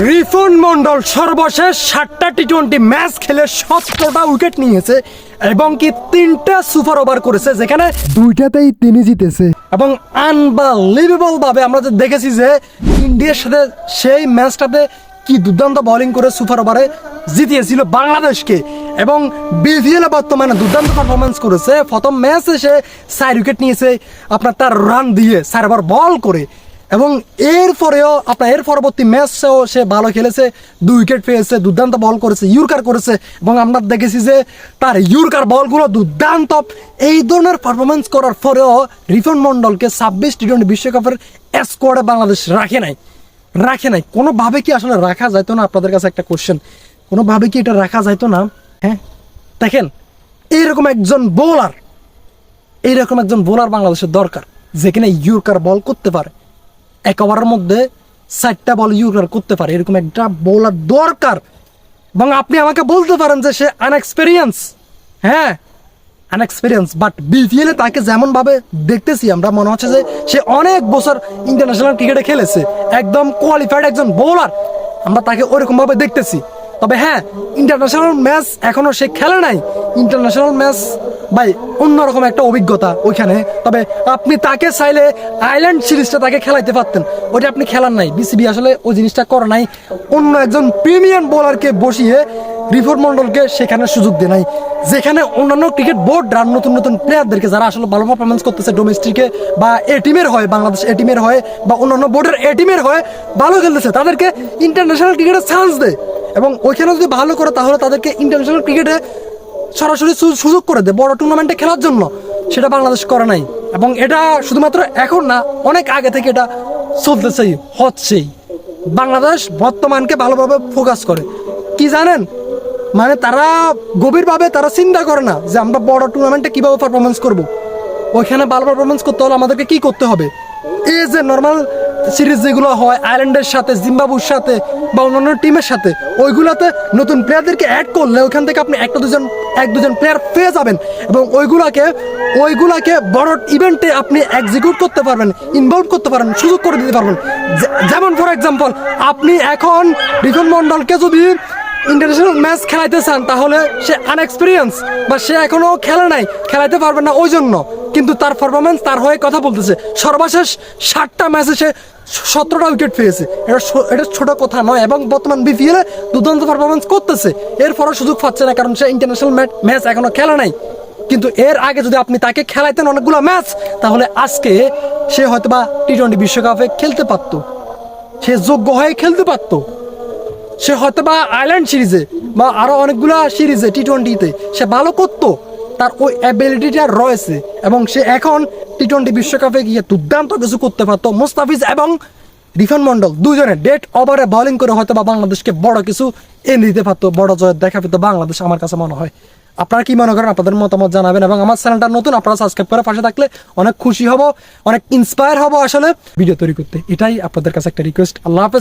রিফন মন্ডল সর্বশেষ সাতটা T twenty match খেলে সতেরোটা উইকেট নিয়েছে এবং কি তিনটা সুপার ওভার করেছে, যেখানে দুইটাতেই তিনি জিতেছে। এবং আনবিলিভেবল ভাবে আমরা যে দেখেছি যে ইন্ডিয়ার সাথে সেই ম্যাচটাতে কি দুর্দান্ত বোলিং করে সুপার ওভারে জিতিয়েছিল বাংলাদেশকে। এবং বিভিএল বর্তমানে দুর্দান্ত পারফরমেন্স করেছে। প্রথম ম্যাচে সে চার উইকেট নিয়েছে, আপনার তার রান দিয়ে, চার ওভার বল করে। এবং এরপরেও আপনার এর পরবর্তী ম্যাচেও সে ভালো খেলেছে, দুই উইকেট পেয়েছে, দুর্দান্ত বল করেছে, ইউরকার করেছে এবং আমরা দেখেছি যে তার ইউরকার বলগুলো দুর্দান্ত। এই ধরনের পারফরমেন্স করার পরেও রিফন মন্ডলকে ছাব্বিশ টি টোয়েন্টি বিশ্বকাপের স্কোয়াডে বাংলাদেশ রাখে নাই। রাখে নাই। কোনোভাবে কি আসলে রাখা যাইতো না? আপনাদের কাছে একটা কোশ্চেন কোনোভাবে কি এটা রাখা যাইতো না? হ্যাঁ? দেখেন, এইরকম একজন বোলার এইরকম একজন বোলার বাংলাদেশের দরকার যেখানে ইউরকার বল করতে পারে। এক ওভারের মধ্যে চারটা বল ইউরকার করতে পারে। এরকম একটা বোলার দরকার। এবং আপনি আমাকে বলতে পারেন যে সে আনএক্সপেরিয়েন্স হ্যাঁ আনএক্সপেরিয়েন্স বাট বিপিএলে তাকে যেমনভাবে দেখতেছি, আমরা মনে হচ্ছে যে সে অনেক বছর ইন্টারন্যাশনাল ক্রিকেটে খেলেছে। একদম কোয়ালিফাইড একজন বোলার আমরা তাকে ওরকমভাবে দেখতেছি। তবে হ্যাঁ ইন্টারন্যাশনাল ম্যাচ এখনও সে খেলে নাই। ইন্টারন্যাশনাল ম্যাচ ভাই, অন্যরকম একটা অভিজ্ঞতা ওইখানে। তবে আপনি তাকে চাইলে আইল্যান্ড সিরিজটা তাকে খেলাইতে পারতেন। ওটা আপনি খেলার নাই। বিসিবি আসলে ওই জিনিসটা করে নাই। অন্য একজন প্রিমিয়াম বোলারকে বসিয়ে রিফোর্ট মন্ডলকে সেখানে সুযোগ দেয় নাই। যেখানে অন্যান্য ক্রিকেট বোর্ডরা নতুন নতুন প্লেয়ারদেরকে যারা আসলে ভালো পারফরমেন্স করতেছে ডোমেস্টিকে বা এ টিমের হয়, বাংলাদেশ এ টিমের হয় বা অন্যান্য বোর্ডের এ টিমের হয়, ভালো খেলতেছে। তাদেরকে ইন্টারন্যাশনাল ক্রিকেটে চান্স দেয়। এবং ওইখানে যদি ভালো করে তাহলে তাদেরকে ইন্টারন্যাশনাল ক্রিকেটে সরাসরি সুযোগ করে দেয় বড় টুর্নামেন্টে খেলার জন্য। সেটা বাংলাদেশ করে নাই। এবং এটা শুধুমাত্র এখন না, অনেক আগে থেকে এটা চলতেছেই, হচ্ছেই। বাংলাদেশ বর্তমানকে ভালোভাবে ফোকাস করে। কি জানেন? মানে তারা গভীরভাবে তারা চিন্তা করে না যে আমরা বড় টুর্নামেন্টে কীভাবে পারফরমেন্স করব। ওইখানে ভালো পারফরমেন্স করতে হলে আমাদেরকে কি করতে হবে? এই যে নর্মাল সিরিজ যেগুলো হয়, আয়ারল্যান্ডের সাথে জিম্বাবুর সাথে বা অন্যান্য টিমের সাথে, ওইগুলোতে নতুন প্লেয়ারদেরকে অ্যাড করলে ওইখান থেকে আপনি একটা দুজন, এক দুজন প্লেয়ার পেয়ে যাবেন এবং ওইগুলাকে ওইগুলাকে বড় ইভেন্টে আপনি এক্সিকিউট করতে পারবেন ইনভলভ করতে পারবেন, সুযোগ করে দিতে পারবেন। যেমন ফর এক্সাম্পল আপনি এখন রিফন মন্ডলকে যদি ইন্টারন্যাশনাল ম্যাচ খেলাইতে চান, তাহলে সে আনএক্সপিরিয়েন্স বা সে এখনও খেলে নাই, খেলাইতে পারবে না ওই জন্য কিন্তু তার পারফরমেন্স তার হয়ে কথা বলতেছে। সর্বশেষ ষাটটা ম্যাচে সে সতেরোটা উইকেট পেয়েছে। এটা এটা ছোট কথা নয়, এবং বর্তমান বিপিএল দুর্দান্ত পারফরমেন্স করতেছে। এরপরও সুযোগ পাচ্ছে না, কারণ সে ইন্টারন্যাশনাল ম্যাচ এখনও খেলা নাই। কিন্তু এর আগে যদি আপনি তাকে খেলাইতেন অনেকগুলো ম্যাচ তাহলে আজকে সে হয়তো বা টি টোয়েন্টি বিশ্বকাপে খেলতে পারতো। সে যোগ্য হয়ে খেলতে পারতো। সে হয়তো বা আইল্যান্ড সিরিজে বা আরও অনেকগুলো সিরিজে টি টোয়েন্টিতে সে ভালো করতো। তার ওই অ্যাবিলিটিটা রয়েছে এবং সে এখন টি টোয়েন্টি বিশ্বকাপে গিয়ে দুর্দান্ত কিছু করতে পারতো। মুস্তাফিজ এবং রিফান মন্ডল দুজনে ডেট ওভারে বোলিং করে হয়তো বা বাংলাদেশকে বড় কিছু এনে দিতে পারতো, বড় জয়ের দেখা পেতো বাংলাদেশ আমার কাছে মনে হয়। আপনারা কি মনে করেন? আপনাদের মতামত জানাবেন এবং আমার চ্যানেলটা নতুন, আপনারা সাবস্ক্রাইব করে পাশে থাকলে অনেক খুশি হব, অনেক ইন্সপায়ার হব আসলে ভিডিও তৈরি করতে। এটাই আপনাদের কাছে একটা রিকোয়েস্ট আল্লাহ হাফেজ।